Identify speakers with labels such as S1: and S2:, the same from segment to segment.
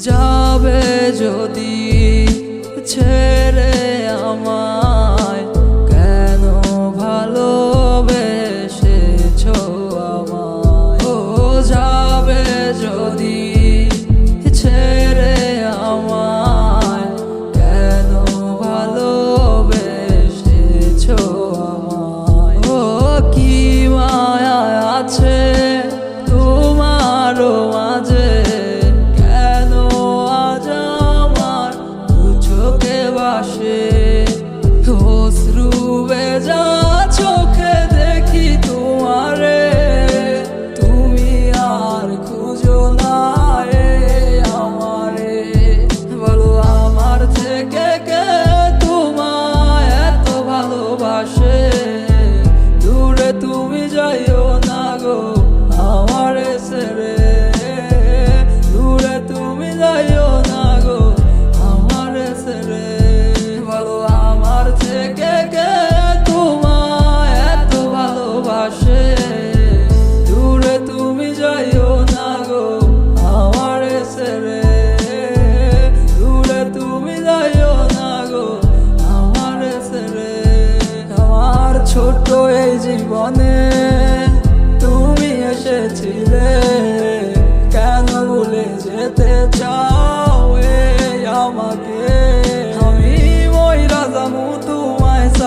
S1: যাবে যদি ছেড়ে আমায়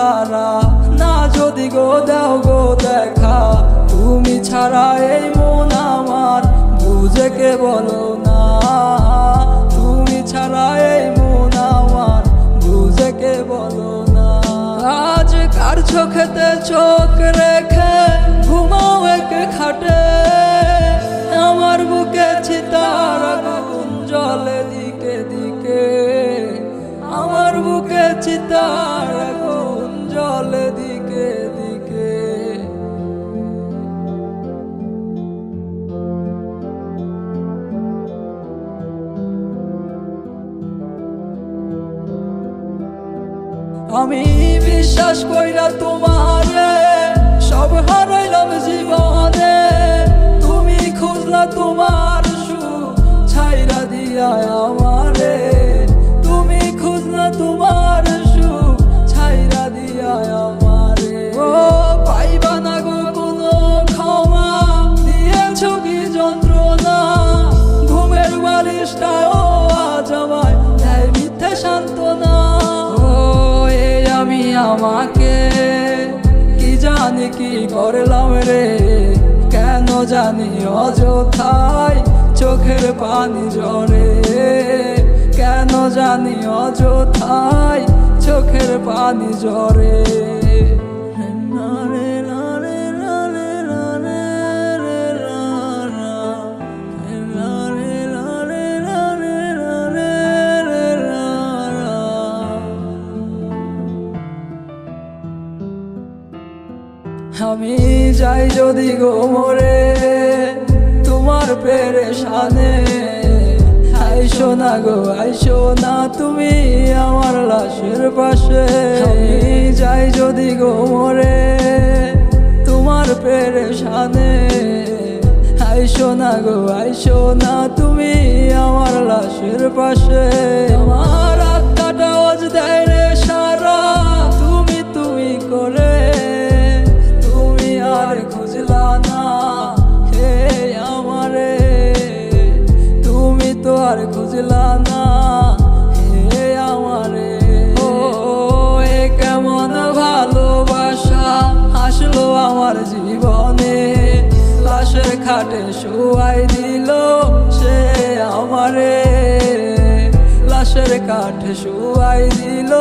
S1: সারা না যদি গো দাও গো দেখা, তুমি ছাড়া এই মন আমার বুঝে কে বলো না। তুমি ছাড়া এই মন আমার বুঝে কে বলো না। আজ কার চোখেতে চোখ রেখে ঘুমাও এক খাটে, আমার বুকে চিতার আগুন জলে দিকে দিকে, আমার বুকে চিতার আগুন জলে দিকে দিকে। আমি বিশ্বাস কইরা তোমারে বালিশটাও আজ আমায় দেয় মিথ্যে সান্ত্বনা। ও এই আমি আমাকে কি জানি কি করলাম রে? কেন জানি অযথায় চোখের পানি জরে কেন জানি অযথায় চোখের পানি জরে রে। আমি যাই যদি গো মরে তোমার পেরেশানে। আইসো না গো, আইসো না তুমি আমার লাশের পাশে। আমি যাই যদি গো মরে তোমার পেরেশানে। আইসো না গো, আইসো না তুমি আমার লাশের পাশে। আমার খুঁজলা না। হে আমারে। ও, এ কেমন ভালোবাসা আসলো আমার জীবনে। লাশের খাটে শুয়াই দিল সে আমারে। লাশের কাঠে শুয়াই দিল